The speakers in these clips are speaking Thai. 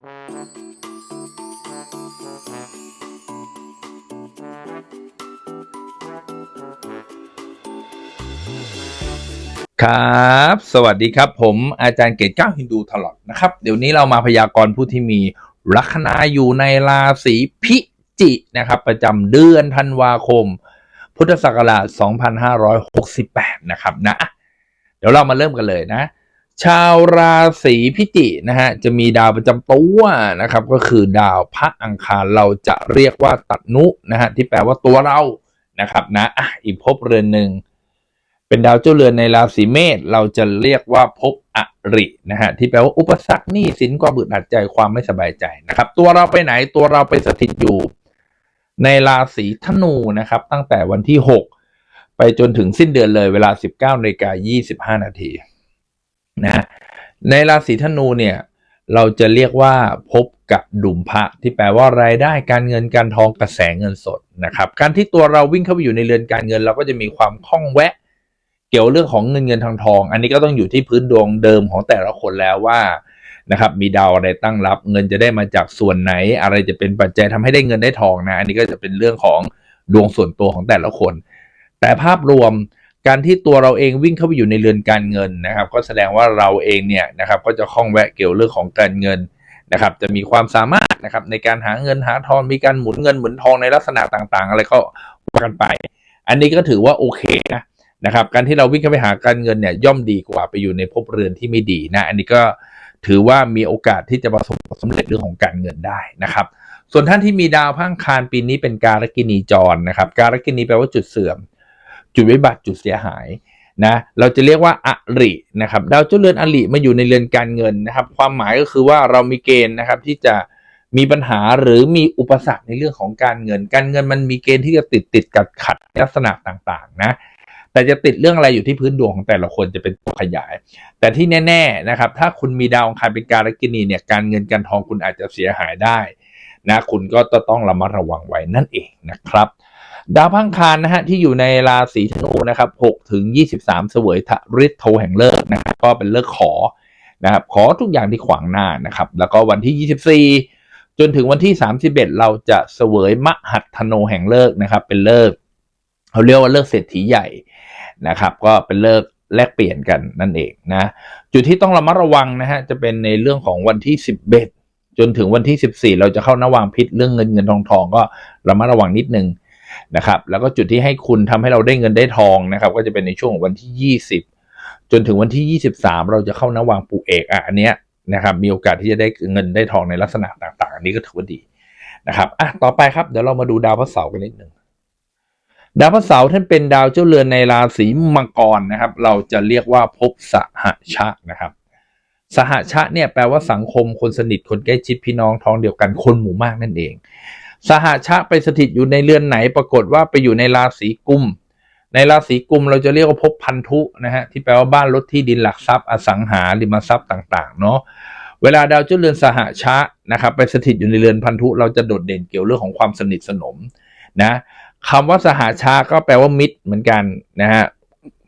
ครับ สวัสดีครับ ผมอาจารย์เกตก้าฮินดูทลอดนะครับ เดี๋ยวนี้เรามาพยากรณ์ผู้ที่มีลัคนาอยู่ในราศีพิจินะครับ ประจำเดือนธันวาคม พุทธศักราช 2568 นะครับนะ เดี๋ยวเรามาเริ่มกันเลยนะ ชาวราศีพิจินะฮะจะมีดาวประจำตัวนะครับ ก็คือดาวพระอังคารเราจะเรียกว่าตัดนุนะฮะที่แปลว่าตัวเรานะครับนะอะอีกภพเรือนหนึ่งเป็นดาวเจ้าเรือนในราศีเมษเราจะเรียกว่าภพอรินะฮะที่แปลว่าอุปสรรคหนี้สินความบึดหัดใจความไม่สบายใจนะครับ ตัวเราไปไหนตัวเราไปสถิตอยู่ ในราศีธนูนะครับ ตั้งแต่วันที่ 6 ไปจนถึงสิ้นเดือนเลยเวลา 19นาฬิกา25 นาที นะในราศีธนูเนี่ยเราจะเรียกว่าพบกับดุมพระที่แปลว่ารายได้การเงินการทองกระแสเงินสดนะครับการที่ตัวเราวิ่งเข้าไปอยู่ในเรือนการเงิน เราก็จะมีความคล่องแวะ เกี่ยวเรื่องของเงินเงินทองทอง อันนี้ก็ต้องอยู่ที่พื้นดวงเดิมของแต่ละคนแล้วว่านะครับมีดาวอะไรตั้งรับ เงินจะได้มาจากส่วนไหน อะไรจะเป็นปัจจัยทำให้ได้เงินได้ทองนะ อันนี้ก็จะเป็นเรื่องของดวงส่วนตัวของแต่ละคน แต่ภาพรวม การที่ตัวเราเองวิ่งเข้าไปอยู่ในเรือนการเงินนะครับ ก็แสดงว่าเราเองเนี่ยนะครับก็จะคล่องแวะเกี่ยวเรื่องของการเงินนะครับ จะมีความสามารถนะครับในการหาเงินหาทองมีการหมุนเงินหมุนทองในลักษณะต่างๆ อะไรก็ว่ากันไป อันนี้ก็ถือว่าโอเคนะนะครับ การที่เราวิ่งเข้าไปหาการเงินเนี่ยย่อมดีกว่าไปอยู่ในภพเรือนที่ไม่ดีนะ อันนี้ก็ถือว่ามีโอกาสที่จะประสบความสำเร็จเรื่องของการเงินได้นะครับ ส่วนท่านที่มีดาวพังคารปีนี้เป็นการกินีจรนะครับ การกินีแปลว่าจุดเสื่อม จุดวิบัติจุดเสียหายนะเราจะเรียกว่าอรินะครับดาวเจ้าเรือนอริมาอยู่ในเรือนการเงินนะครับ ความหมายก็คือว่าเรามีเกณฑ์นะครับที่จะมีปัญหาหรือมีอุปสรรคในเรื่องของการเงิน การเงินมันมีเกณฑ์ที่จะติดติดขัดขัดลักษณะต่างๆนะแต่จะติดเรื่องอะไรอยู่ที่พื้นดวงของแต่ละคนจะเป็นตัวขยาย แต่ที่แน่ๆนะครับ ถ้าคุณมีดาวองคารเป็นการกินีเนี่ยการเงินการทองคุณอาจจะเสียหายได้นะคุณก็ต้องระมัดระวังไว้นั่นเองนะครับ ดาวพังคารนะฮะที่อยู่ในราศีธนูนะครับ6ถึง 23 เสวยทริโทแห่งเลิกนะครับก็เป็นเลิกขอนะครับขอทุกอย่างที่ขวางหน้านะครับ แล้วก็วันที่ 24 จนถึงวันที่ 31 เราจะเสวยมหัตถโนแห่งเลิกนะครับเป็นเลิกเขาเรียกว่าเลิกเศรษฐีใหญ่นะครับ ก็เป็นเลิกแลกเปลี่ยนกันนั่นเองนะจุดที่ต้องระมัดระวังนะฮะจะเป็นในเรื่องของวันที่ 11 จนถึงวันที่ 14 เราจะเข้านวางพิษเรื่องเงินเงินทองทองก็ระมัดระวังนิดนึง นะครับ แล้วก็จุดที่ให้คุณทำให้เราได้เงินได้ทองนะครับ ก็จะเป็นในช่วงวันที่ 20 จนถึงวันที่ 23 เราจะเข้านวางปูเอกอะอันเนี้ยนะครับ มีโอกาสที่จะได้เงินได้ทองในลักษณะต่างๆ อันนี้ก็ถือว่าดีนะครับอะต่อไปครับเดี๋ยวเรามาดูดาวพระเสาร์กันนิดหนึ่งดาวพระเสาร์ท่านเป็นดาวเจ้าเรือนในราศีมังกรนะครับ เราจะเรียกว่าภพสหชะนะครับสหชะเนี่ยแปลว่าสังคมคนสนิทคนใกล้ชิดพี่น้องท้องเดียวกันคนหมู่มากนั่นเอง สหชะไปสถิตอยู่ในเรือนไหนปรากฏว่าไปอยู่ในราศีกุม ในราศีกุมเราจะเรียกว่าภพพันธุนะฮะที่แปลว่าบ้านรถที่ดินหลักทรัพย์อสังหาริมทรัพย์ต่างๆเนาะเวลาดาวเจ้าเรือนสหชะนะครับไปสถิตอยู่ในเรือนพันธุ เราจะโดดเด่นเกี่ยวเรื่องของความสนิทสนมนะคำว่าสหชาก็แปลว่ามิตรเหมือนกันนะฮะ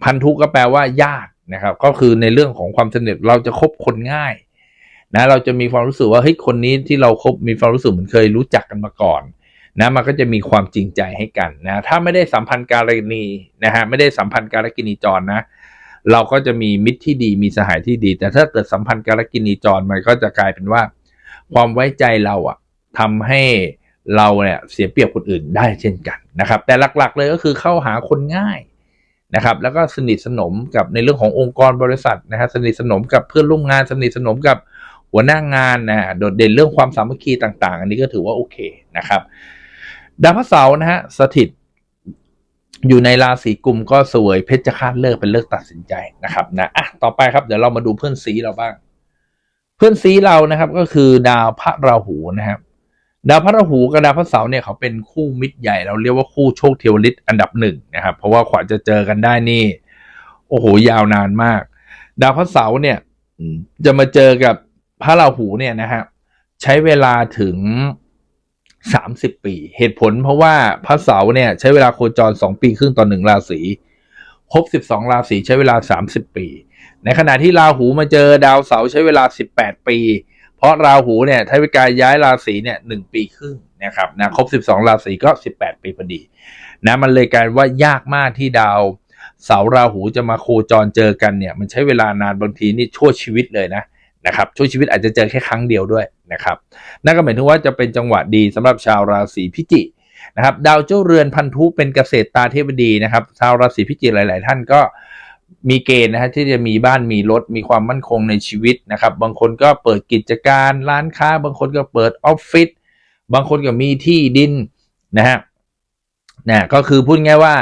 พันธุก็แปลว่าญาตินะครับ ก็คือในเรื่องของความสนิทเราจะคบคนง่าย นะเราจะมีความรู้สึกว่าเฮ้ยคนนี้ที่เราคบมีความรู้สึกเหมือนเคยรู้จักกันมาก่อนนะมันก็จะมีความจริงใจให้กันนะถ้าไม่ได้สัมพันธ์การกินีนะฮะไม่ได้สัมพันธ์การกินีจรนะ เราก็จะมีมิตรที่ดีมีสหายที่ดี แต่ถ้าเกิดสัมพันธ์การกินีจรมันก็จะกลายเป็นว่า ความไว้ใจเราอะทำให้เราเนี่ยเสียเปรียบคนอื่นได้เช่นกันนะครับ แต่หลักๆเลยก็คือเข้าหาคนง่ายนะครับ แล้วก็สนิทสนมกับในเรื่องขององค์กรบริษัทนะฮะสนิทสนมกับเพื่อนร่วมงานสนิทสนมกับ หัวหน้างานนะโดดเด่นเรื่องความสามัคคีต่าง ๆ อันนี้ก็ถือว่าโอเคนะครับ ดาวพระเสาร์นะฮะสถิตอยู่ในราศีกุมก็สวยเพชรฆาตเลิกเป็นเลิกตัดสินใจนะครับนะอะต่อไปครับเดี๋ยวเรามาดูเพื่อนซีเราบ้าง เพื่อนซีเรานะครับ ก็คือดาวพระราหูนะครับ ดาวพระราหูกับดาวพระเสาร์เนี่ยเขาเป็นคู่มิตรใหญ่เราเรียกว่าคู่โชคเทวฤทธิ์อันดับหนึ่งนะครับ เพราะว่าขวาจะเจอกันได้นี่ โอ้โหยาวนานมาก ดาวพระเสาร์เนี่ย จะมาเจอกับ พระราหูเนี่ยนะฮะใช้เวลาถึงสามสิบปี เหตุผลเพราะว่าพระเสาร์เนี่ยใช้เวลาโคจรสองปีครึ่งต่อหนึ่งราศีครบสิบสองราศีใช้เวลาสามสิบปี ในขณะที่ราหูมาเจอดาวเสาร์ใช้เวลาสิบแปดปี เพราะราหูเนี่ยถ้าวิกายย้ายราศีเนี่ยหนึ่งปีครึ่งนะครับนะครบ 12 ราศีก็ 18 ปีพอดีนะมันเลยกลายว่ายากมากที่ดาวเสาร์ราหูจะมาโคจรเจอกันเนี่ย มันใช้เวลานานบางทีนี่ชั่วชีวิตเลยนะ นะครับช่วชีวิตอาจจะเจอแค่ครั้งเดียวด้วยนะครับนั่นก็หมายถึงว่าจะเป็นจังหวะดีสำหรับชาวราศีพิจิกนะครับดาวเจ้าเรือนพันธุเป็นเกษตรตาเทพดีนะครับชาวราศีพิจิกหลาย ๆ ท่านก็มีเกณฑ์นะฮะที่จะมีบ้านมีรถมีความมั่นคงในชีวิตนะครับ บางคนก็เปิดกิจการร้านค้า บางคนก็เปิดออฟฟิศบางคนก็มีที่ดินนะฮะนะก็คือพูดง่ายว่า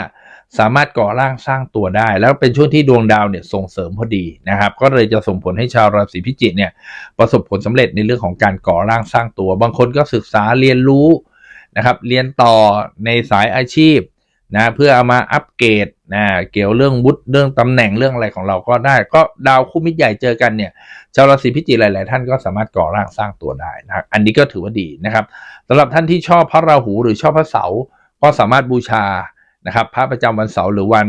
สามารถก่อร่างสร้างตัวได้ แล้วเป็นช่วงที่ดวงดาวเนี่ยส่งเสริมพอดีนะครับ ก็เลยจะส่งผลให้ชาวราศีพิจิกเนี่ยประสบผลสำเร็จในเรื่องของการก่อร่างสร้างตัว บางคนก็ศึกษาเรียนรู้นะครับ เรียนต่อในสายอาชีพนะเพื่อเอามาอัปเกรดนะเกี่ยวเรื่องวุฒิเรื่องตำแหน่งเรื่องอะไรของเราก็ได้ ก็ดาวคู่มิตรใหญ่เจอกันเนี่ยชาวราศีพิจิกหลาย ๆ ท่านก็สามารถก่อร่างสร้างตัวได้นะอันนี้ก็ถือว่าดีนะครับสำหรับท่านที่ชอบพระราหูหรือชอบพระเสาร์ก็สามารถบูชา นะครับ พระประจำวันเสาร์หรือวัน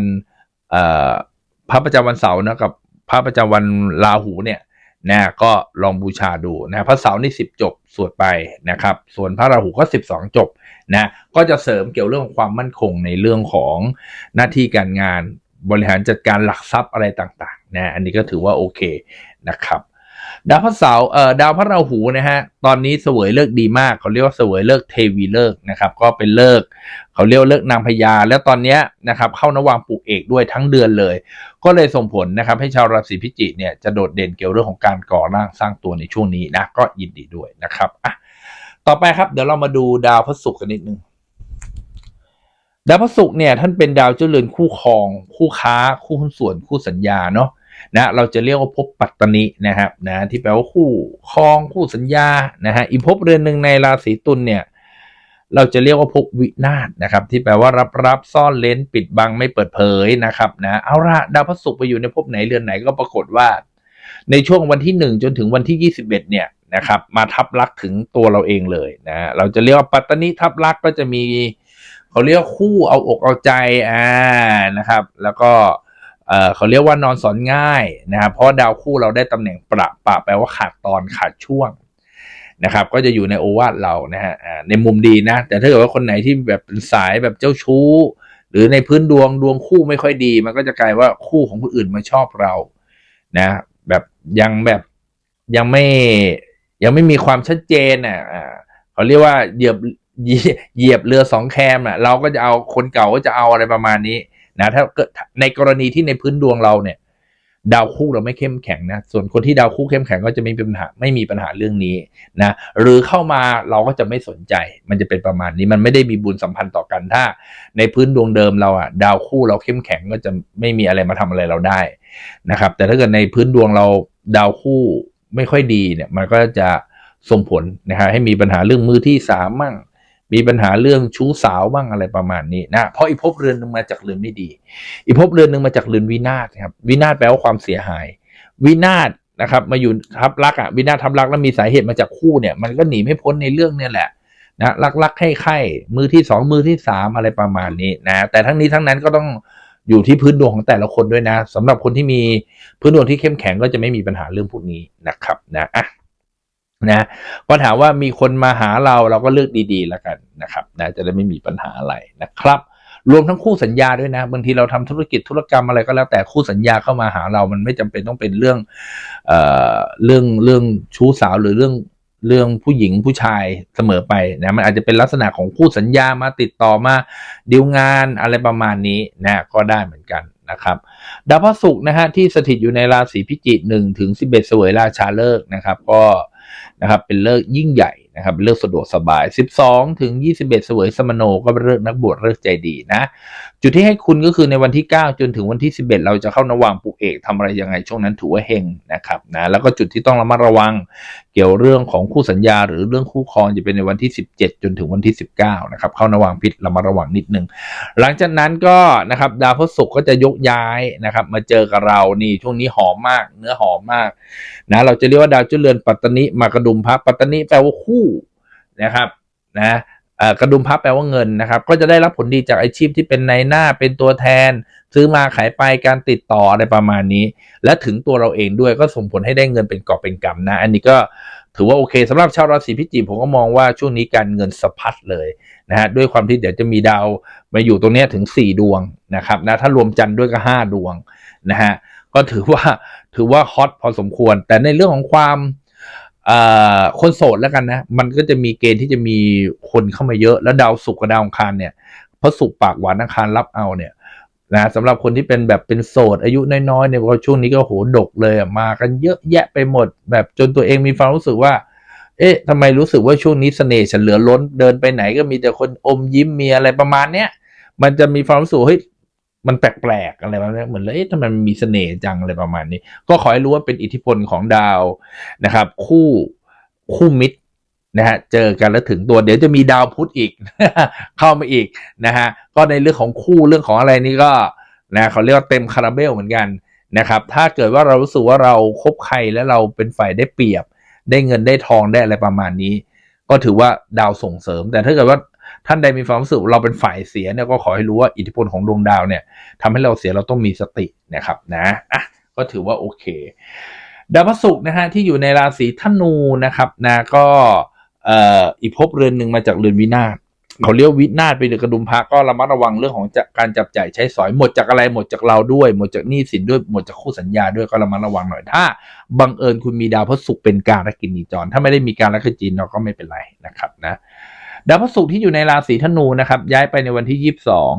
พระประจำวันเสาร์นะกับพระประจำวันราหูเนี่ยนะก็ลองบูชาดูนะพระเสาร์นี่สิบจบสวดไปนะครับ ส่วนพระราหูก็สิบสองจบนะก็จะเสริมเกี่ยวเรื่องความมั่นคงในเรื่องของหน้าที่การงานบริหารจัดการหลักทรัพย์อะไรต่างๆนะอันนี้ก็ถือว่าโอเคนะครับ ดาวพระเสาร์เอ่อดาวพระราหูนะฮะตอนนี้เสวยเลิกดีมากเขาเรียกว่าเสวยเลิกเทวีเลิกนะครับก็เป็นเลิกเขาเรียกว่าเลิกนางพญาแล้วตอนนี้นะครับเข้านวางปลูกเอกด้วยทั้งเดือนเลย ก็เลยส่งผลนะครับให้ชาวราศีพิจิกเนี่ยจะโดดเด่นเกี่ยวเรื่องของการก่อร่างสร้างตัวในช่วงนี้นะก็ยินดีด้วยนะครับอะต่อไปครับเดี๋ยวเรามาดูดาวพระศุกร์กันนิดนึงดาวพระศุกร์เนี่ยท่านเป็นดาวเจ้าเรือนคู่ครอง คู่ค้า คู่หุ้นส่วนคู่สัญญาเนาะ นะเราจะเรียกว่าภพปัตตนินะครับนะที่แปลว่าคู่ครองคู่สัญญานะฮะอีกภพเรือนหนึ่งในราศีตุลเนี่ยเราจะเรียกว่าภพวินาศนะครับ ที่แปลว่ารับรับซ่อนเลนปิดบังไม่เปิดเผยนะครับนะเอาละดาวพระศุกร์ไปอยู่ในภพไหนเรือนไหนก็ปรากฏว่า ในช่วงวันที่ 1 จนถึงวันที่ 21 เนี่ยนะครับ มาทับลักถึงตัวเราเองเลยนะเราจะเรียกว่าปัตตนิทับลักก็จะมีเขาเรียกคู่เอาอกเอาใจอ่านะครับ แล้วก็ เออเขาเรียกว่านอนสอนง่ายนะครับเพราะดาวคู่เราได้ตำแหน่งประปะแปลว่าขาดตอนขาดช่วงนะครับก็จะอยู่ในโอวาทเรานะฮะในมุมดีนะ แต่ถ้าเกิดว่าคนไหนที่แบบเป็นสายแบบเจ้าชู้ หรือในพื้นดวงดวงคู่ไม่ค่อยดี มันก็จะกลายว่าคู่ของคนอื่นมาชอบเรานะแบบยังแบบยังไม่ยังไม่มีความชัดเจนอะเขาเรียกว่าเหยียบเหยียบเรือสองแคมอะเราก็จะเอาคนเก่าก็จะเอาอะไรประมาณนี้ นะถ้าเกิดในกรณีที่ในพื้นดวงเราเนี่ย ดาวคู่เราไม่เข้มแข็งนะ ส่วนคนที่ดาวคู่เข้มแข็งก็จะไม่มีปัญหาไม่มีปัญหาเรื่องนี้นะ หรือเข้ามาเราก็จะไม่สนใจ มันจะเป็นประมาณนี้ มันไม่ได้มีบุญสัมพันธ์ต่อกันถ้า ในพื้นดวงเดิมเราอะดาวคู่เราเข้มแข็งก็จะไม่มีอะไรมาทำอะไรเราได้นะครับ แต่ถ้าเกิดในพื้นดวงเราดาวคู่ไม่ค่อยดีเนี่ย มันก็จะส่งผลนะครับให้มีปัญหาเรื่องมือที่สามมั่ง มีปัญหาเรื่องชู้สาวบ้างอะไรประมาณนี้นะเพราะอีภพเรือนหนึ่งมาจากเรือนไม่ดี อีภพเรือนหนึ่งมาจากเรือนวินาศครับวินาศแปลว่าความเสียหาย วินาศนะครับมาอยู่ทับลักอะวินาศทับลักแล้วมีสาเหตุมาจากคู่เนี่ย มันก็หนีไม่พ้นในเรื่องเนี่ยแหละนะลักลักให้ไข่มือที่สองมือที่สามอะไรประมาณนี้นะแต่ทั้งนี้ทั้งนั้นก็ต้องอยู่ที่พื้นดวงของแต่ละคนด้วยนะสำหรับคนที่มีพื้นดวงที่เข้มแข็งก็จะไม่มีปัญหาเรื่องพวกนี้นะครับนะอะ นะก็ถามว่ามีคนมาหาเราเราก็เลือกดีๆแล้วกันนะครับนะจะได้ไม่มีปัญหาอะไรนะครับ รวมทั้งคู่สัญญาด้วยนะบางทีเราทำธุรกิจธุรกรรมอะไรก็แล้วแต่คู่สัญญาเข้ามาหาเรา มันไม่จำเป็นต้องเป็นเรื่องเอ่อเรื่องเรื่องชู้สาวหรือเรื่องเรื่องผู้หญิงผู้ชายเสมอไปนะมันอาจจะเป็นลักษณะของคู่สัญญามาติดต่อมาดีลงานอะไรประมาณนี้นะก็ได้เหมือนกันนะครับดาวพฤหัสนะฮะที่สถิตอยู่ในราศีพิจิกหนึ่งถึงสิบเอ็ดสวยราชาเลิกนะครับ ก็ นะครับเป็นเลิกยิ่งใหญ่นะครับเป็นเลิกสะดวกสบาย 12 ถึง 21เสวยสมโนก็เป็นเลิกนักบวชเลิกใจดีนะ จุดที่ให้คุณก็คือในวันที่ 9 จนถึงวันที่ 11 เราจะเข้านวางปุกเอกทำอะไรยังไงช่วงนั้นถือว่าเฮงนะครับนะแล้วก็จุดที่ต้องระมัดระวังเกี่ยวเรื่องของคู่สัญญา หรือเรื่องคู่ครองจะเป็นในวันที่ 17 จนถึงวันที่ 19นะครับเข้านวางพิษระมัดระวังนิดนึงหลังจากนั้นก็นะครับดาวพฤหัสก็จะยกย้ายนะครับมาเจอกับเรานี่ช่วงนี้หอมมาก เนื้อหอมมากนะเราจะเรียกว่าดาวเจริญปัตตนิมากระดุมพระปัตตนิแปลว่าคู่นะครับนะกระดุมพับแปลว่าเงินนะครับ ก็จะได้รับผลดีจากอาชีพที่เป็นในหน้าเป็นตัวแทน ซื้อมาขายไปการติดต่ออะไรประมาณนี้ และถึงตัวเราเองด้วยก็ส่งผลให้ได้เงินเป็นกอบเป็นกำนะ อันนี้ก็ถือว่าโอเคสำหรับชาวราศีพิจิกผมก็มองว่าช่วงนี้การเงินสะพัดเลยนะฮะด้วยความที่เดี๋ยวจะมีดาวมาอยู่ตรงนี้ถึง 4 ดวงนะครับนะถ้ารวมจันทร์ด้วยก็ 5 ดวงนะฮะก็ถือว่าถือว่าฮอตพอสมควร แต่ในเรื่องของความ คนโสดแล้วกันนะ มันก็จะมีเกณฑ์ที่จะมีคนเข้ามาเยอะ แล้วดาวศุกร์กับดาวอังคารเนี่ยเพราะศุกร์ปากหวานอังคารรับเอาเนี่ยนะสำหรับคนที่เป็นแบบเป็นโสดอายุน้อยๆเนี่ยพราะช่วงนี้ก็โหดกเลยมากันเยอะแยะไปหมด แบบจนตัวเองมีความรู้สึกว่า เอ๊ะทำไมรู้สึกว่าช่วงนี้เสน่ห์ฉันเหลือล้นเดินไปไหนก็มีแต่คนอมยิ้มมีอะไรประมาณเนี้ยมันจะมีความรู้สึกเฮ้ย มันแปลกๆอะไรแบบนี้เหมือนเลยเอ๊ะทำไมมันมีเสน่ห์จังอะไรประมาณนี้ ก็ขอให้รู้ว่าเป็นอิทธิพลของดาวนะครับ คู่คู่มิตรนะฮะเจอกันแล้วถึงตัวเดี๋ยวจะมีดาวพุธอีก เข้ามาอีกนะฮะก็ในเรื่องของคู่เรื่องของอะไรนี่ก็นะเขาเรียกว่าเต็มคาราเบลเหมือนกันนะครับ ถ้าเกิดว่าเรารู้สึกว่าเราคบใครแล้วเราเป็นฝ่ายได้เปรียบ ได้เงินได้ทองได้อะไรประมาณนี้ ก็ถือว่าดาวส่งเสริม แต่ถ้าเกิดว่า ท่านใดมีความรู้สึกเราเป็นฝ่ายเสียเนี่ยก็ขอให้รู้ว่าอิทธิพลของดวงดาวเนี่ยทำให้เราเสียเราต้องมีสตินะครับนะอะก็ถือว่าโอเค ดาวพฤหัสนะฮะที่อยู่ในราศีธนูนะครับนะก็เอ่ออีกภพเรือนหนึ่งมาจากเรือนวินาศเขาเรียกวินาศไปเดือกระดุมพระก็ระมัดระวังเรื่องของการจับจ่ายใช้สอยหมดจากอะไรหมดจากเราด้วย หมดจากหนี้สินด้วยหมดจากคู่สัญญาด้วยก็ระมัดระวังหน่อยถ้าบังเอิญคุณมีดาวพฤหัสเป็นการกินีจร ถ้าไม่ได้มีการลัคจีนเราก็ไม่เป็นไรนะครับนะ ดาวพฤหัสที่อยู่ในราศีธนูนะครับ ย้ายไปในวันที่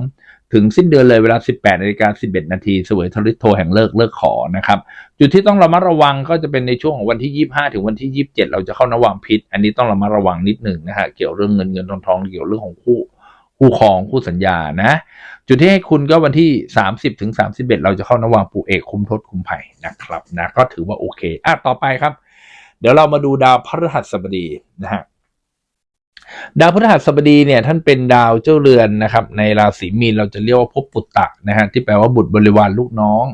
22 ถึงสิ้นเดือนเลยเวลา 18นาฬิกา11 นาทีเสวยทริโทแห่งเลิกเลิกขอนะครับ จุดที่ต้องระมัดระวังก็จะเป็นในช่วงของวันที่ 25 ถึงวันที่ 27 เราจะเข้านวางพิษ อันนี้ต้องระมัดระวังนิดหนึ่งนะฮะเกี่ยวเรื่องเงินเงินทองทองเกี่ยวเรื่องของคู่คู่ครองคู่สัญญานะ จุดที่ให้คุณก็วันที่ 30ถึง31 เราจะเข้านวางปูเอกคุ้มทศคุ้มภัยนะครับนะก็ถือว่าโอเคอะต่อไปครับ เดี๋ยวเรามาดูดาวพฤหัสบดีนะฮะ ดาวพฤหัสบดีเนี่ยท่านเป็นดาวเจ้าเรือนนะครับในราศีมีนเราจะเรียกว่าภพปุตตะนะฮะที่แปลว่าบุตรบริวารลูกน้อง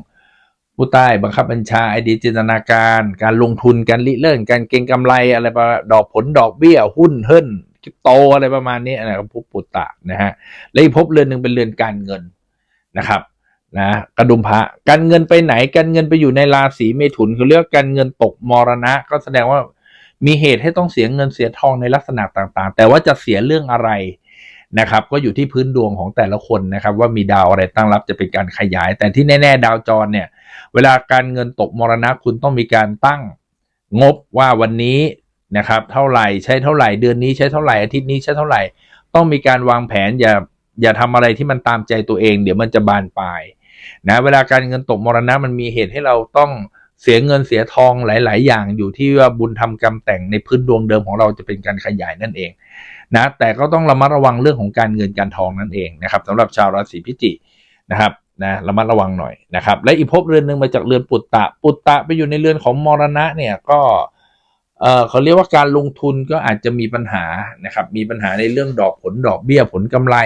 ผู้ใต้บังคับบัญชาไอเดียจินตนาการ การลงทุนการริเริ่มการเก็งกำไรอะไรประมาณดอกผลดอกเบี้ยหุ้นเฮิรนคริปโตอะไรประมาณนี้นะครับภพปุตตะนะฮะและอีกภพเรือนหนึ่งเป็นเรือนการเงินนะครับนะกระดุมพระการเงินไปไหนการเงินไปอยู่ในราศีเมถุนเขาเรียกการเงินตกมรณะ ก็แสดงว่า มีเหตุให้ต้องเสียเงินเสียทองในลักษณะต่างๆ แต่ว่าจะเสียเรื่องอะไรนะครับ ก็อยู่ที่พื้นดวงของแต่ละคนนะครับ ว่ามีดาวอะไรตั้งรับจะเป็นการขยาย แต่ที่แน่ ๆ ดาวจรเนี่ย เวลาการเงินตกมรณะคุณต้องมีการตั้งงบว่าวันนี้นะครับ เท่าไหร่ใช้เท่าไหร่เดือนนี้ใช้เท่าไหร่อาทิตย์นี้ใช้เท่าไหร่ ต้องมีการวางแผนอย่าอย่าทำอะไรที่มันตามใจตัวเอง เดี๋ยวมันจะบานปลายนะเวลาการเงินตกมรณะมันมีเหตุให้เราต้อง เสียเงินเสียทองหลาย ๆ อย่างอยู่ที่ว่าบุญทำกรรมแต่งในพื้นดวงเดิมของเราจะเป็นการขยายนั่นเองนะแต่ก็ต้องระมัดระวังเรื่องของการเงินการทองนั่นเองนะครับสำหรับชาวราศีพิจิกนะครับนะระมัดระวังหน่อยนะครับและอีกภพเรือนหนึ่งมาจากเรือนปุตตะ ปุตตะไปอยู่ในเรือนของมรณะเนี่ยก็เออเขาเรียกว่าการลงทุนก็อาจจะมีปัญหานะครับมีปัญหาในเรื่องดอกผลดอกเบี้ยผลกำไร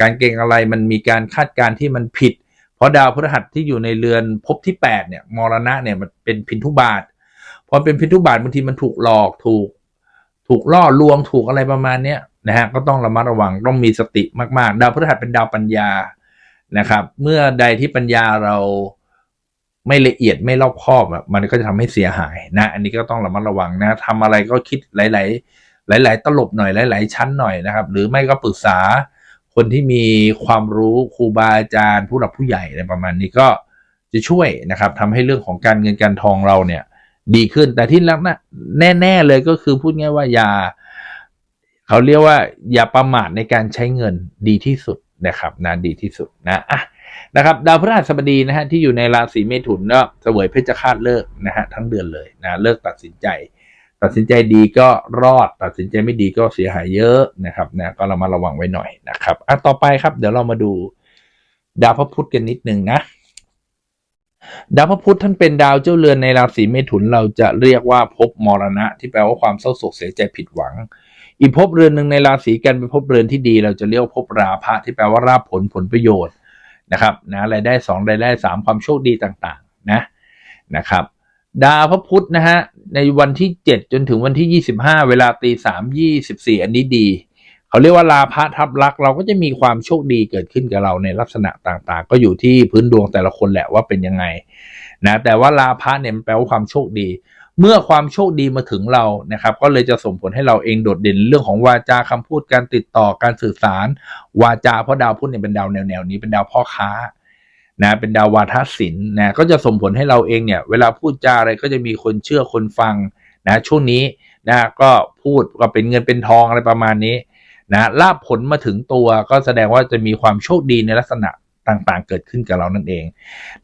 การเก็งอะไรมันมีการคาดการณ์ที่มันผิด เพราะดาวพฤหัสที่อยู่ในเรือนภพที่8เนี่ยมรณะเนี่ยมันเป็นพินทุบาทพอเป็นพินทุบาทบางทีมันถูกหลอกถูก ถูกล่อลวงถูกอะไรประมาณเนี้ยนะฮะก็ต้องระมัดระวังต้องมีสติมาก ๆ ดาวพฤหัสเป็นดาวปัญญานะครับ เมื่อใดที่ปัญญาเราไม่ละเอียดไม่รอบคอบอะมันก็จะทำให้เสียหายนะ อันนี้ก็ต้องระมัดระวังนะทำอะไรก็คิดหลาย ๆ หลาย ๆ ตลบหน่อยหลาย ๆ ชั้นหน่อยนะครับ หรือไม่ก็ปรึกษา คนที่มีความรู้ครูบาอาจารย์ ผู้หลักผู้ใหญ่อะไรประมาณนี้ก็จะช่วยนะครับทำให้เรื่องของการเงินการทองเราเนี่ย ดีขึ้นแต่ที่ลักนะแน่ ๆ เลยก็คือพูดง่ายว่าอย่าเขาเรียกว่า อย่าประมาทในการใช้เงินดีที่สุดนะครับนะดีที่สุดนะอะนะครับดาวพฤหัสบดีนะฮะที่อยู่ในราศีเมถุนก็เสวยเพชฌฆาตเลิกนะฮะทั้งเดือนเลยนะเลิกตัดสินใจ ตัดสินใจดีก็รอด ตัดสินใจไม่ดีก็เสียหายเยอะนะครับนะก็เรามาระวังไว้หน่อยนะครับอะต่อไปครับ เดี๋ยวเรามาดูดาวพระพุธกันนิดหนึ่งนะดาวพระพุธท่านเป็นดาวเจ้าเรือนในราศีเมถุนเราจะเรียกว่าภพมรณะ ที่แปลว่าความเศร้าโศกเสียใจผิดหวัง อีกภพเรือนหนึ่งในราศีกันเป็นภพเรือนที่ดี เราจะเรียกว่าภพราภะที่แปลว่าราบผลผลประโยชน์นะครับนะรายได้สองรายได้สามความโชคดีต่างๆ นะนะครับ ดาวพระพุธนะฮะ ในวันที่ 7 จนถึงวันที่ 25 เวลาตีสามยี่สิบสี่อันนี้ดี เขาเรียกว่าลาภะทับลักเราก็จะมีความโชคดีเกิดขึ้นกับเราในลักษณะต่างๆ ก็อยู่ที่พื้นดวงแต่ละคนแหละว่าเป็นยังไงนะแต่ว่าลาภะเนี่ยแปลว่าความโชคดี เมื่อความโชคดีมาถึงเรานะครับ ก็เลยจะส่งผลให้เราเองโดดเด่นเรื่องของวาจาคำพูดการติดต่อการสื่อสาร วาจาเพราะดาวพุธเนี่ยเป็นดาวแนวแนวๆนี้เป็นดาวพ่อค้า นะเป็นดาววาทศิลป์นะก็จะส่งผลให้เราเองเนี่ยเวลาพูดจาอะไรก็จะมีคนเชื่อคนฟังนะช่วงนี้นะก็พูดก็เป็นเงินเป็นทองอะไรประมาณนี้นะลาบผลมาถึงตัวก็แสดงว่าจะมีความโชคดีในลักษณะต่างๆ เกิดขึ้นกับเรานั่นเอง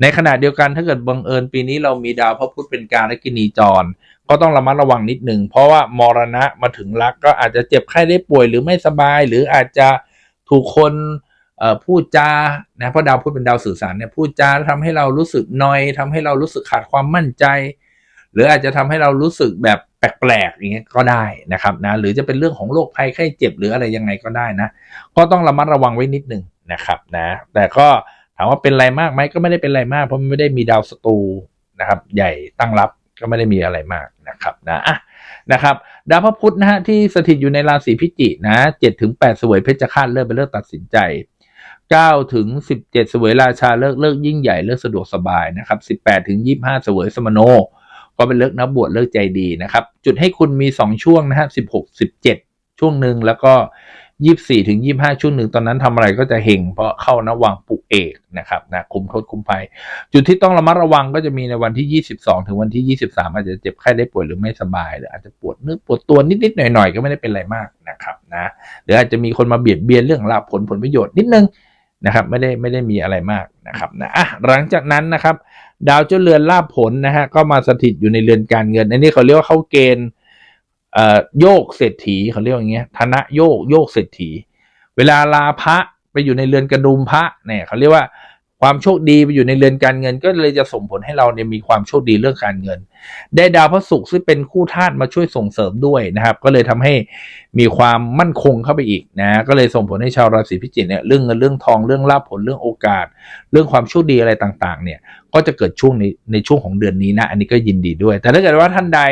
ในขณะเดียวกันถ้าเกิดบังเอิญปีนี้เรามีดาวพระพุธเป็นการและกินีจร ก็ต้องระมัดระวังนิดหนึ่งเพราะว่ามรณะมาถึงรักก็อาจจะเจ็บไข้ได้ป่วยหรือไม่สบาย หรืออาจจะถูกคน พูดจานะเพราะดาวพุธเป็นดาวสื่อสารเนี่ยพูดจาทำให้เรารู้สึกนอยทำให้เรารู้สึกขาดความมั่นใจ หรืออาจจะทำให้เรารู้สึกแบบแปลกๆอย่างเงี้ยก็ได้นะครับนะหรือจะเป็นเรื่องของโรคภัยไข้เจ็บหรืออะไรยังไงก็ได้นะ ก็ต้องระมัดระวังไว้นิดหนึ่งนะครับนะแต่ก็ถามว่าเป็นไรมากไหมก็ไม่ได้เป็นไรมาก เพราะมันไม่ได้มีดาวศัตรูนะครับ ใหญ่ตั้งรับก็ไม่ได้มีอะไรมากนะครับนะอะนะครับดาวพระพุธนะฮะที่สถิตอยู่ในราศีพิจิกนะเจ็ดถึงแปดสวยเพชฌฆาตเลิกเป็นเลิกตัดสินใจ เก้าถึงสิบเจ็ดสวยราชาเลิกเลิกยิ่งใหญ่เลิกสะดวกสบายนะครับสิบแปดถึงยี่ห้าสวยสมโน ก็เป็นเลิกนับบวชเลิกใจดีนะครับ จุดให้คุณมีสองช่วงนะฮะสิบหกสิบเจ็ดช่วงหนึ่งแล้วก็ยี่สี่ถึงยี่ห้าช่วงหนึ่งตอนนั้นทำอะไรก็จะเฮงเพราะเข้านะวังปุกเอกนะครับนะคุมโทษคุมภัย จุดที่ต้องระมัดระวังก็จะมีในวันที่ 22 ถึงวันที่ 23 อาจจะเจ็บไข้ได้ป่วยหรือไม่สบายหรืออาจจะปวดเนื้อปวดตัวนิดๆหน่อยๆ ก็ไม่ได้เป็นอะไรมากนะครับนะหรืออาจจะมีคนมาเบียดเบียนเรื่องลาผลผลประโยชน์นิดนึง นะครับไม่ได้ไม่ได้มีอะไรมากนะครับนะอะหลังจากนั้นนะครับ ดาวเจ้าเรือนลาบผลนะฮะก็มาสถิตอยู่ในเรือนการเงินอันนี้เขาเรียกว่าเข้าเกณฑ์เอ่อโยกเศรษฐีเขาเรียกอย่างเงี้ยธนะโยกโยกเศรษฐี เวลาลาพระไปอยู่ในเรือนกระดุมพระเนี่ยเขาเรียกว่า ความโชคดีไปอยู่ในเรือนการเงิน ก็เลยจะส่งผลให้เราเนี่ยมีความโชคดีเรื่องการเงิน ได้ดาวพระศุกร์ซึ่งเป็นคู่ธาตุมาช่วยส่งเสริมด้วยนะครับ ก็เลยทำให้มีความมั่นคงเข้าไปอีกนะก็เลยส่งผลให้ชาวราศีพิจิกเนี่ยเรื่องเงินเรื่องทองเรื่องลาภผลเรื่องโอกาส เรื่องความโชคดีอะไรต่างๆ เนี่ยก็จะเกิดช่วงในในช่วงของเดือนนี้นะอันนี้ก็ยินดีด้วย แต่ถ้าเกิดว่าท่านใด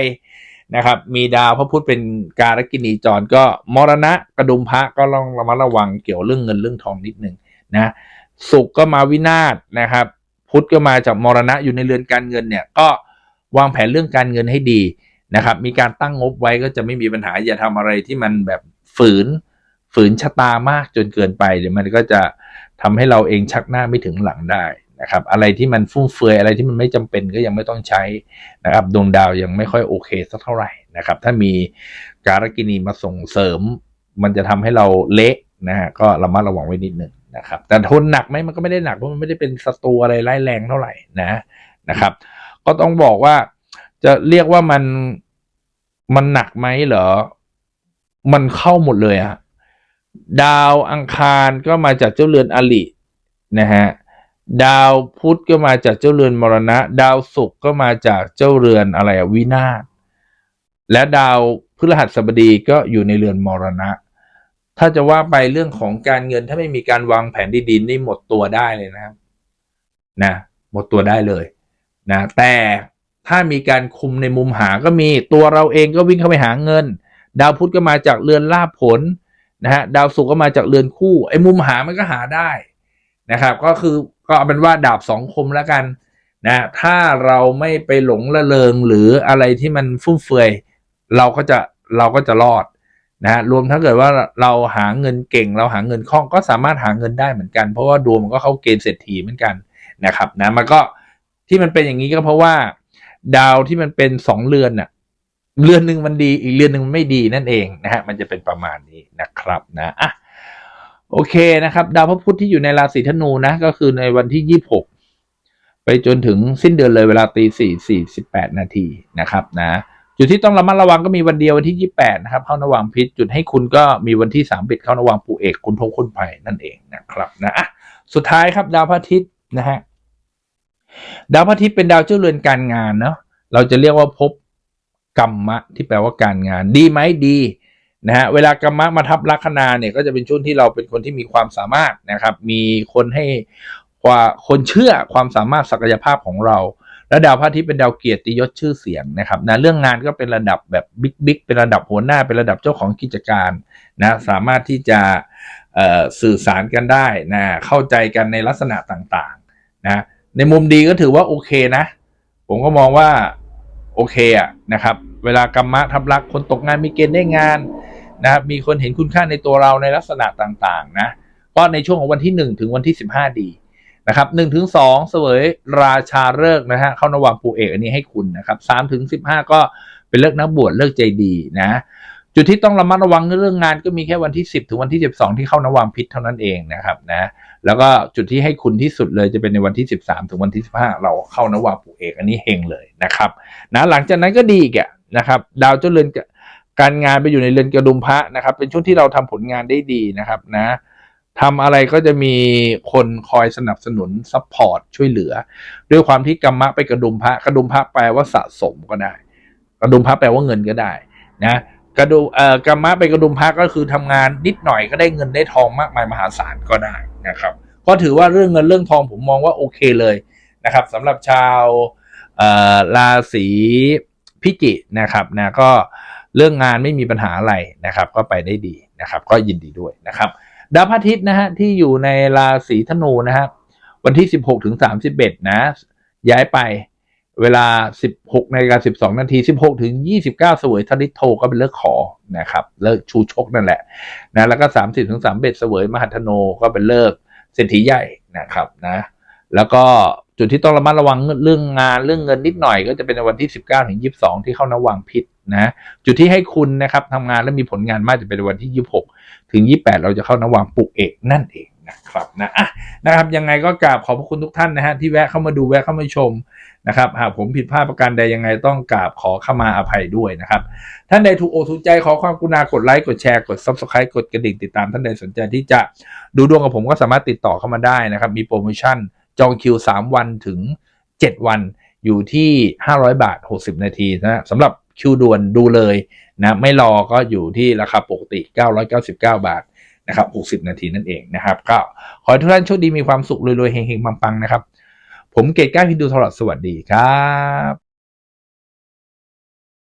นะครับมีดาวพระพุธเป็นการกินีจรก็มรณะกระดุมพระก็ลองระมัดระวังเกี่ยวเรื่องเงินเรื่องทองนิดนึงนะ สุขก็มาวินาศนะครับ พุธก็มาจากมรณะอยู่ในเรือนการเงินเนี่ยก็วางแผนเรื่องการเงินให้ดีนะครับ มีการตั้งงบไว้ก็จะไม่มีปัญหาอย่าทำอะไรที่มันแบบฝืนฝืนชะตามากจนเกินไปเดี๋ยวมันก็จะทำให้เราเองชักหน้าไม่ถึงหลังได้นะครับ อะไรที่มันฟุ่มเฟือยอะไรที่มันไม่จำเป็นก็ยังไม่ต้องใช้นะครับดวงดาวยังไม่ค่อยโอเคสักเท่าไหร่นะครับ ถ้ามีการกินีมาส่งเสริม มันจะทำให้เราเละนะฮะก็ระมัดระวังไว้นิดหนึ่ง นะครับแต่ทนหนักไหมมันก็ไม่ได้หนักเพราะมันไม่ได้เป็นศัตรูอะไรร้ายแรงเท่าไหร่นะนะครับ ก็ต้องบอกว่าจะเรียกว่ามันมันหนักไหมเหรอ มันเข้าหมดเลยอะดาวอังคารก็มาจากเจ้าเรือนอลินะฮะดาวพุธก็มาจากเจ้าเรือนมรณะ ดาวศุกร์ก็มาจากเจ้าเรือนอะไรอะวินาศและดาวพฤหัสบดีก็อยู่ในเรือนมรณะ ถ้าจะว่าไปเรื่องของการเงินถ้าไม่มีการวางแผนดีๆนี่หมดตัวได้เลยนะครับนะหมดตัวได้เลยนะแต่ถ้ามีการคุมในมุมหาก็มีตัวเราเองก็วิ่งเข้าไปหาเงิน ดาวพุธก็มาจากเรือนลาภผลนะฮะดาวศุกร์ก็มาจากเรือนคู่ไอ้มุมหามันก็หาได้นะครับ ก็คือก็เอาเป็นว่าดาบสองคมแล้วกันนะถ้าเราไม่ไปหลงละเลงหรืออะไรที่มันฟุ่มเฟือย เราก็จะเราก็จะรอด นะฮะรวมถ้าเกิดว่าเราหาเงินเก่ง เราหาเงินคล่องก็สามารถหาเงินได้เหมือนกัน เพราะว่าดวงมันก็เข้าเกณฑ์เศรษฐีเหมือนกันนะครับนะมันก็ที่มันเป็นอย่างนี้ก็เพราะว่า ดาวที่มันเป็นสองเรือนน่ะเรือนหนึ่งมันดีอีกเรือนหนึ่งมันไม่ดีนั่นเองนะฮะมันจะเป็นประมาณนี้นะครับนะอะโอเคนะครับ ดาวพระพุธที่อยู่ในราศีธนูนะ ก็คือในวันที่ยี่หกไปจนถึงสิ้นเดือนเลยเวลาตีสี่สี่สิบแปดนาทีนะครับนะ จุดที่ต้องระมัดระวังก็มีวันเดียววันที่ยี่แปดนะครับ เข้าระวังพิษ จุดให้คุณก็มีวันที่สามปิดเข้าระวังปูเอกคุณทงคุณภัยนั่นเองนะครับนะอะสุดท้ายครับดาวพระอาทิตย์นะฮะดาวพระอาทิตย์เป็นดาวเจ้าเรือนการงานเนาะเราจะเรียกว่าภพกรรมะที่แปลว่าการงาน ดีไหมดีนะฮะเวลากรรมะมาทับลัคนาเนี่ยก็จะเป็นช่วงที่เราเป็นคนที่มีความสามารถนะครับ มีคนให้ความคนเชื่อความสามารถศักยภาพของเรา และดาวพระอาทิตย์เป็นดาวเกียรติยศชื่อเสียงนะครับนะเรื่องงานก็เป็นระดับแบบบิ๊กบิ๊กเป็นระดับหัวหน้าเป็นระดับเจ้าของกิจการนะสามารถที่จะสื่อสารกันได้นะเข้าใจกันในลักษณะต่างๆนะในมุมดีก็ถือว่าโอเคนะ ผมก็มองว่าโอเคอะนะครับ เวลากรรมะทับลักคนตกงานมีเกณฑ์ได้งานนะมีคนเห็นคุณค่าในตัวเราในลักษณะต่างๆนะก็ในช่วงของวันที่ 1 ถึงวันที่ 15 ดี นะครับ1ถึง2เสวยราชาเลิกนะฮะเข้านวังปูเอกอันนี้ให้คุณนะครับ3ถึง15ก็เป็นเลิกนักบวชเลิกใจดีนะจุดที่ต้องระมัดระวังเรื่องงานก็มีแค่วันที่ 10 ถึงวันที่ 12 ที่เข้านวังพิษเท่านั้นเองนะครับนะแล้วก็จุดที่ให้คุณที่สุดเลยจะเป็นในวันที่ 13 ถึงวันที่ 15 เราเข้านวังปูเอกอันนี้เฮงเลยนะครับนะหลังจากนั้นก็ดีอีกอะนะครับดาวเจ้าเรือนการงานไปอยู่ในเรือนกระดุมพระนะครับ เป็นช่วงที่เราทำผลงานได้ดีนะครับนะ ทำอะไรก็จะมีคนคอยสนับสนุนซัพพอร์ตช่วยเหลือ ด้วยความที่กรรมะไปกระดุมพระกระดุมพระแปลว่าสะสมก็ได้ กระดุมพระแปลว่าเงินก็ได้นะกระดุมเอ่อกรรมะไปกระดุมพระก็คือทำงานนิดหน่อยก็ได้เงินได้ทองมากมายมหาศาลก็ได้นะครับ ก็ถือว่าเรื่องเงินเรื่องทองผมมองว่าโอเคเลยนะครับสำหรับชาวเอ่อราศีพิจิกนะครับนะก็เรื่องงานไม่มีปัญหาอะไรนะครับ ก็ไปได้ดีนะครับ ก็ยินดีด้วยนะครับ ดาวพระอาทิตย์นะฮะที่อยู่ในราศีธนูนะฮะวันที่ 16ถึง31 นะ ย้ายไปเวลา 16นาฬิกา12 นาที 16 ถึง 29เสวยธนิโทก็เป็นเลิกขอนะครับ เลิกชูชกนั่นแหละนะแล้วก็ 30ถึง31เสวยมหัทโนก็เป็นเลิกเศรษฐีใหญ่นะครับนะ แล้วก็ จุดที่ต้องระมัดระวังเรื่องงานเรื่องเงินนิดหน่อย ก็จะเป็นในวันที่ 19ถึง22 ที่เข้านวังพิษนะจุดที่ให้คุณนะครับทำงานและมีผลงานมากจะเป็นในวันที่ 26 ถึง 28 เราจะเข้านวังปุกเอกนั่นเองนะครับนะอะนะครับยังไงก็กราบขอบพระคุณทุกท่านนะฮะที่แวะเข้ามาดูแวะเข้ามาชมนะครับหากผมผิดพลาดประการใดยังไงต้องกราบขอเข้ามาอภัยด้วยนะครับ ท่านใดถูกอกถูกใจขอความกรุณากดไลค์กดแชร์กด subscribe กดกระดิ่งติดตามท่านใดสนใจที่จะดูดวงกับผมก็สามารถติดต่อเข้ามาได้นะครับ มีโปรโมชั่น จองคิว 3 วันถึง 7 วันอยู่ที่ 500 บาท 60 นาทีนะสำหรับคิวด่วนดูเลยนะไม่รอก็อยู่ที่ราคาปกติ 999 บาทนะครับ 60 นาทีนั่นเองนะครับ ก็ขอให้ทุกท่านโชคดีมีความสุขรวยๆเฮงๆปังๆนะครับ ผมเกตก้าพินดูทลอดสวัสดีครับ